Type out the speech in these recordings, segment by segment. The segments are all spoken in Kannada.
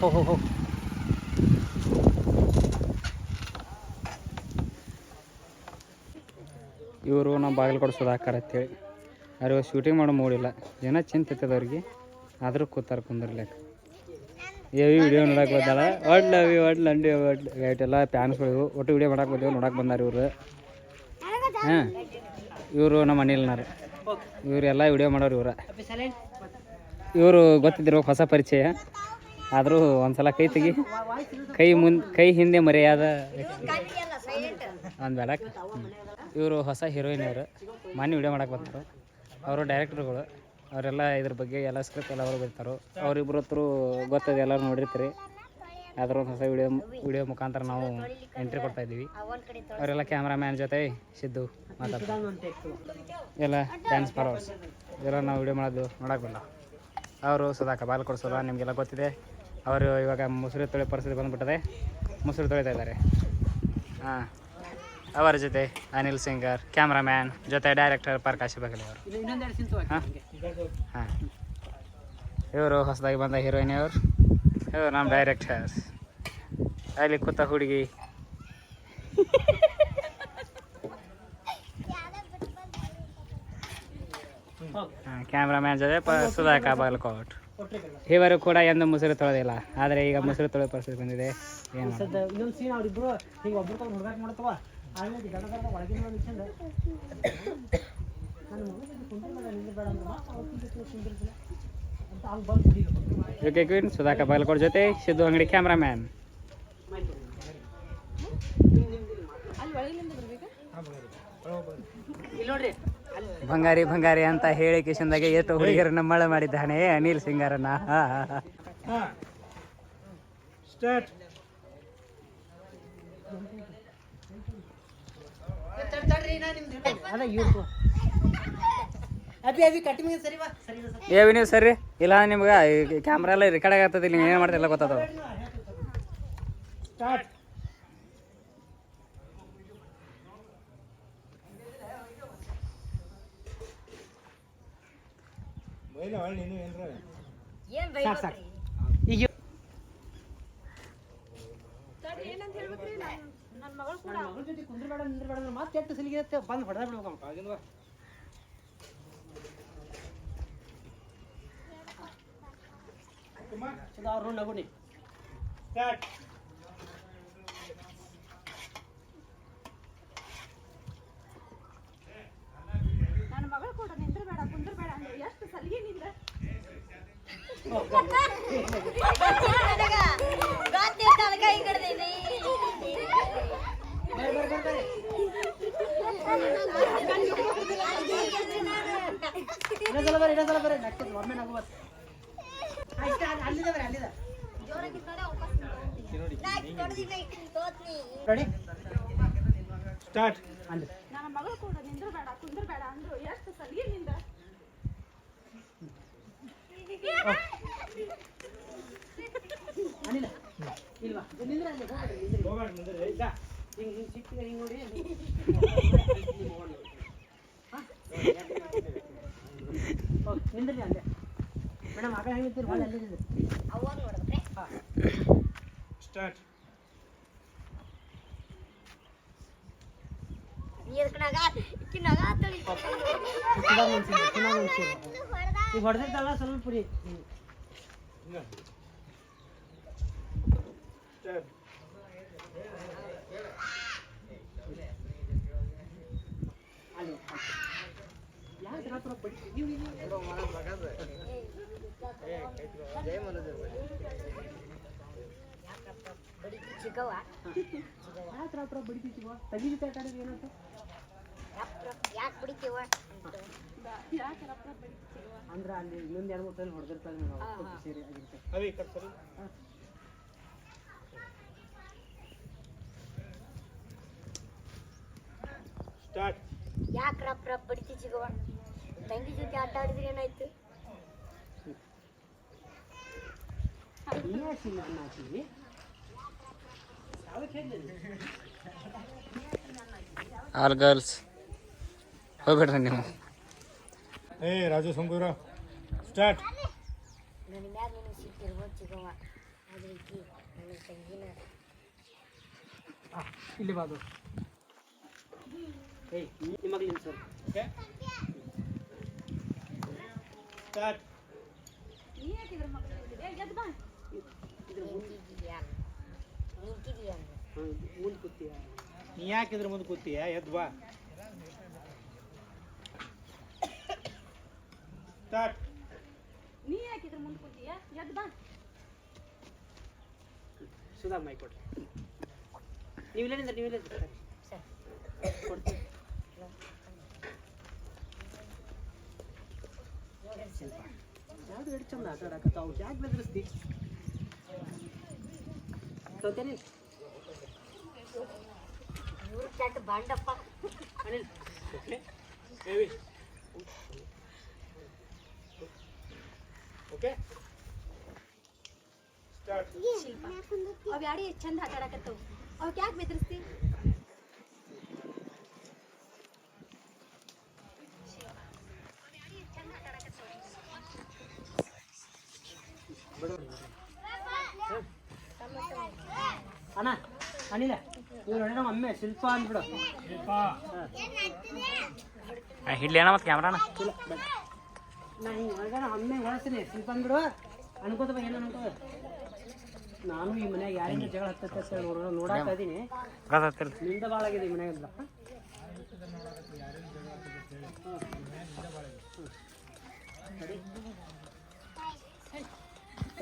ಹೋ ಇವರು ನಮ್ಮ ಬಾಗಲಕೋಟೆ ಸುಧಾಕರ್ ಅಂತೇಳಿ. ಅವ್ರು ಶೂಟಿಂಗ್ ಮಾಡೋ ಮೂಡಿಲ್ಲ ಜನ ಅವ್ರಿಗೆ. ಆದರೂ ಕೂತಾರೆ ಕುಂದಿರ್ಲಿಕ್ಕೆ. ಏವಿ ವಿಡಿಯೋ ನೋಡಕ್ಕೆ ಬಂದಾಳ. ಒಡ್ಲ ಅವಿ ಒಡ್ಲ ಎಲ್ಲ ಪ್ಯಾನ್ಸ್ಗಳು ಒಟ್ಟು ವಿಡಿಯೋ ಮಾಡಕ್ಕೆ ಬಂದೇವು ನೋಡಕ್ಕೆ ಬಂದಾರ ಇವರು. ಹಾಂ. ಇವರು ನಮ್ಮ ಅನಿಲ್ನಾರ ಇವರೆಲ್ಲ ವಿಡಿಯೋ ಮಾಡೋರು ಇವ್ರ. ಇವರು ಗೊತ್ತಿದ್ದಿರೋ ಹೊಸ ಪರಿಚಯ. ಆದರೂ ಒಂದ್ಸಲ ಕೈ ತೆಗಿ. ಕೈ ಮುಂದೆ ಕೈ ಹಿಂದೆ ಮರೆಯಾದ ಒಂದು ಬೇಡಕ್ ಇವರು ಹೊಸ ಹೀರೋಯಿನ್ ಅವರು. ಮಾನ್ಯ ವಿಡಿಯೋ ಮಾಡಕ್ಕೆ ಬರ್ತಾರೆ. ಅವರು ಡೈರೆಕ್ಟರ್ಗಳು ಅವರೆಲ್ಲ ಇದ್ರ ಬಗ್ಗೆ ಎಲ್ಲ ಸ್ಕ್ರಿಪ್ಟ್ ಎಲ್ಲ ಅವರು ಬರ್ತಾರೆ ಅವ್ರಿಬ್ರು ಹತ್ರ ಗೊತ್ತದ ಎಲ್ಲರೂ ನೋಡಿರ್ತೀರಿ. ಒಂದು ಹೊಸ ವಿಡಿಯೋ ವಿಡಿಯೋ ಮುಖಾಂತರ ನಾವು ಎಂಟ್ರಿ ಕೊಡ್ತಾ ಇದ್ದೀವಿ. ಅವರೆಲ್ಲ ಕ್ಯಾಮ್ರಾಮ್ಯಾನ್ ಜೊತೆ ಸಿದ್ದು ಮಾತಾಡ್ತಾರೆ. ಎಲ್ಲ ಡ್ಯಾನ್ಸ್ ಫಾಲೋವರ್ಸ್ ಇದೆಲ್ಲ ನಾವು ವಿಡಿಯೋ ಮಾಡೋದು ನೋಡೋಕೆ ಬಂದ. ಅವರು ಸದಾಕ ಬಾಲ್ ಕೊಡಿಸೋದ? ನಿಮಗೆಲ್ಲ ಗೊತ್ತಿದೆ. ಅವರು ಇವಾಗ ಮುಸುರಿ ತೊಳೆ ಪರಿಸ್ಥಿತಿ ಬಂದ್ಬಿಟ್ಟದೆ. ಮುಸುರಿ ತೊಳಿತಾ ಇದ್ದಾರೆ. ಹಾಂ ಅವರ ಜೊತೆ ಅನಿಲ್ ಸಿಂಗರ್ ಕ್ಯಾಮ್ರಾಮ್ಯಾನ್ ಜೊತೆ ಡೈರೆಕ್ಟರ್ ಪ್ರಕಾಶ್ ಬಗಲಿ ಅವರು. ಇನ್ನೊಂದೆರಡು ಸಿಂತು ಹಾಂ? ಹಾಂ. ಇವರು ಹೊಸದಾಗಿ ಬಂದ ಹೀರೋಯಿನ್ ಅವರು ಇವರು ನಮ್ಮ ಡೈರೆಕ್ಟರ್ ಅಲ್ಲಿ ಕೂತ ಹುಡುಗಿ. ಕ್ಯಾಮ್ರಾಮ್ಯಾನ್ ಜೊತೆ ಪ ಸುಧಾಕ ಬಾಗಲಕೋಟ್ ಇವರು ಕೂಡ ಎಂದು ಮುಸುರು ತೊಳೆದಿಲ್ಲ. ಆದರೆ ಈಗ ಮುಸುರು ತೊಳೆ ಪರಿಸ್ಥಿತಿ ಬಂದಿದೆ. ಏನು ಇನ್ನೊಂದು ಸೀನ್ ಅವ್ರಿಬ್ರು ಒಬ್ರು ತಗೊಂಡು ಹುಡುಗಾಟ ಮಾಡ್ತಾವ. ಆಮೇಲೆ ಗಡ ಗಡ ಒಳಗಿನ ಓಕೆ ಕ್ವೀನ್ ಸುಧಾಕ ಬಾಗಲಕೋಟ್ ಜೊತೆ ಸಿದ್ದು ಅಂಗಡಿ ಕ್ಯಾಮ್ರಾಮ್ಯಾನ್ ಇಲ್ಲಿ ನೋಡ್ರಿ. ಬಂಗಾರಿ ಬಂಗಾರಿ ಅಂತ ಹೇಳಿ ಕಿಶನ್ದಾಗೆ ಎಷ್ಟು ಹುಡುಗಿಯರನ್ನ ಮಳೆ ಮಾಡಿದ್ದಾನೆ ಅನಿಲ್ ಸಿಂಗಾರನ್ನ. ಏವಿ ನೀವು ಸರಿ ಇಲ್ಲ ನಿಮ್ಗೆ ಕ್ಯಾಮ್ರಾ ಎಲ್ಲ ರೆಕಾರ್ಡ್ ಆಗತ್ತದ ನೀವು ಏನು ಮಾಡ್ತಿಲ್ಲ ಗೊತ್ತಾದ ಸ್ಟಾರ್ಟ್. ಸಾಕು ಸಾಕು. ಈಗ ಕುಂದ್ರಬೇಡ ನಿಂದ್ರಬೇಡ ಮತ್ತೆ ಎಷ್ಟು ಸಲಿಗೆ ಬಂದು ಹೊಡೆದ ಬಿಡ್ಬೇಕು ನಗುನಿ. ಸ್ಟಾರ್ಟ್ ನನ್ನ ಮಗಳು ಕೂಡ ನಿಂದ್ರಬೇಡ ಕುಂದ್ರಬೇಡ ಅಂದ್ರೆ ಎಷ್ಟು ಸಲಿಗೆ ನಿಂದ ಬರ್ರಿ ಬರ್ರಿ ಬರ್ರಿ ಬರ್ರಿ ಇನ್ನೊಂದ್ಸಲ ಬರ್ರಿ ಇನ್ನೊಂದ್ಸಲ ಬರ್ರಿ ನಕ್ಕಿದ್ ಒಮ್ಮೆ ನಗು ಬಸ್ ಅಷ್ಟೇ ಅಲ್ಲಿದೆ ಬರ್ರಿ ಅಲ್ಲಿದೆ ರೆಡಿ ಸ್ಟಾರ್ಟ್ ಅಲ್ಲಿ. ನನ್ನ ಮಗಳು ಕೂಡ ನಿಂದ್ರಬೇಡ ಕುಂದ್ರಬೇಡ ಅಂದ್ರು. ಎಷ್ಟು ಸಲಿಗೆ ನಿಂದ ಅನಿಲ ಇಲ್ವಾ ನಿಂದ್ರೆ ಅಲ್ಲಿ ಹೋಗ್ಬಿಡ್ರಿ ನಿಂದ್ರಿ ಹೋಗ್ಬೇಡ ಮುಂದೆ ಇಲ್ಲ ಹಿಂಗೆ ಹಿಂಗೆ ಸಿಕ್ಕಿದೆ ಹಿಂಗೆ ನೋಡಿ ಹೋಗಿ ನಿಂದ್ರಿ ಅಲ್ಲೇ ಮೇಡಮ್ ಆಗ ಹೆಂಗಿರ್ತೀರಿ ಭಾಳ ಅಲ್ಲೇ ನಿಂದ್ರಿ. ಸ್ಟಾರ್ಟ್ ಚೆನ್ನಾಗಿ ಅನ್ಸಿದ್ರು ಚೆನ್ನಾಗಿ ಅನ್ಸಿದ್ರು ಈಗ ಹೊಡೆದಿದ್ದಲ್ಲ ಸ್ವಲ್ಪ ರೀ ಹ್ಞೂ ಇಲ್ಲ ಸ್ಟಾರ್ಟ್ ಅಲ್ಲಿ ಯಾರು ಜನ ಬಡಿ ನೀವು ಯಾಕೆ ರಾತ್ರ ಬಡಿತೀವ ತಗಿಲಿ ತಗೊಂಡಿದ್ದು ಏನಂತ ಅಂದ್ರೆ ಅಲ್ಲಿ ಇನ್ನೊಂದ್ ಎರಡು ಮೂರು ಸಲ ಹೊಡೆದಿರ್ತಾರೆ ನಾವು ಸೇರಿ ಆಗಿರ್ತಾರೆ ಸ್ಟಾರ್ಟ್ ಯಾಕೆ ರಪ್ ರಪ್ ಬಡಿತಿ ತಂಗಿ ಜೊತೆ ಆಟ ಆಡಿದ್ರೆ ಏನಾಯ್ತು ನೀಯಾಸಿ ನಾನು ಹಾಕಿವಿ ಯಾವಾಗ ಹೇಳಿಲ್ಲ ಆಲ್ ಗರ್ಲ್ಸ್ ಹೋಗ್ಬಿಡ್ರಿ ನೀವು ಏ ರಾಜು ಸಂಗೂರ ಸ್ಟಾರ್ಟ್ ನನ್ನ ಮ್ಯಾಗ ನಿನಗೆ ಸಿಟ್ಟಿರ್ಬೋದು ಚಿಗವ ಆದ್ರೆ ಈಕಿ ನನ್ನ ತಂಗಿನ ಆ, ಇಲ್ಲಿ ಬಾದು ಏಯ್ ನಿಮಗ್ಲಿಲ್ಲ ಸರ್ Okay. Start. ನೀ ಯಾಕಿದ್ರ ಮಗಳು ನಿಂತಿದ್ಯಾ ಎದ್ದು ನಿಂತಿದೀಯಾ ಮುಂದೆ ಕೂತೀಯ ನೀ ಯಾಕೆ ಇದ್ರ ಮುಂದೆ ಕೂತೀಯ? ಎದ್ದು ಬಾ. ಸ್ಟಾರ್ಟ್ ನೀ ಯಾಕಿದ್ರ ಮುಂದೆ ಕೂತೀಯ ಎದ್ದು ಬಾ ಸುಧಾ ಮೈ ಕೊಡ್ರಿ. ನೀವಿಲ್ಲ ನಿಂದ್ರೆ ನೀವಿಲ್ಲ ನಿಂತ್ರೆ. ಕೊಡ್ತೀನಿ ಯಾವ್ದು ಎರಡು ಚಂದ ಆಟ ಆಡಕತ್ತಾವು ಯಾಕೆ ಬೆದರಿಸ್ತಿ ಸೌತೇನಿ ಇವ್ರು ಚಟ್ ಬಾಂಡಪ್ಪ ಅನಿಲ್ ಹೇವಿ ಓಕೆ ಸ್ಟಾರ್ಟ್ ಶಿಲ್ಪ ಅವ್ ಯಾಡಿ ಎಷ್ಟ್ ಚಂದ ಆಟ ಆಡಕತ್ತವು ಅವಕ್ ಯಾಕೆ ಬೆದರಿಸ್ತಿ ಅಣ್ಣ ಅನಿಲ ಇವ್ರು ನಮ್ಮ ಅಮ್ಮೆ ಶಿಲ್ಪ ಅಂದ್ಬಿಡು. ಶಿಲ್ಪ. ಅಣ್ಣ ಮತ್ತು ಕ್ಯಾಮ್ರಾನ ಇಲ್ಲ ಬೇಡ ನಾ ಹಿಂಗೆ ಒಳಗಡೆ ಅಮ್ಮೆ ಹೊಳಸ್ತೀನಿ ಶಿಲ್ಪ ಅಂದ್ಬಿಡು. ಅನ್ಕೋತ ಬಾ ಏನೋ ಅನ್ಕೋ ನಾನು ಈ ಮನ್ಯಾಗ ಯಾರಿಂದ ಜಗಳ ಹತ್ತತ್ತೆ ನೋಡ ನೋಡಾಕ ಇದೀನಿ ನಿಂದ ಭಾಳ ಆಗಿದೆ ಈ ಮನ್ಯಾಗ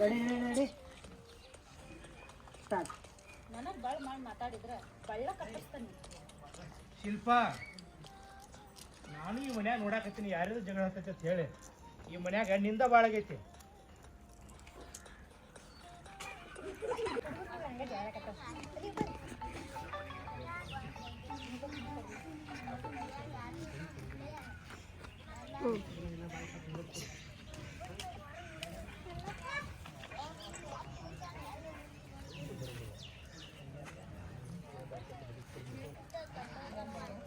ರೆಡಿ ರೆಡಿ ರೆಡಿ ಸ್ಟಾರ್ಟ್ ನನಗೆ ಬಾಳ್ ಮಾಡಿ ಮಾತಾಡಿದ್ರೆ ಬಳ್ಳ ಕಟ್ಟಿಸ್ತಾನೆ ಶಿಲ್ಪ ನಾನು ಈ ಮನ್ಯಾಗ ನೋಡಾಕತ್ತೀನಿ ಯಾರ್ಯಾರು ಜಗಳ ಹತ್ತೈತೆ ಅಂತ ಹೇಳಿ. ಈ ಮನ್ಯಾಗ ನಿಂದ ಭಾಳ ಆಗೈತಿ.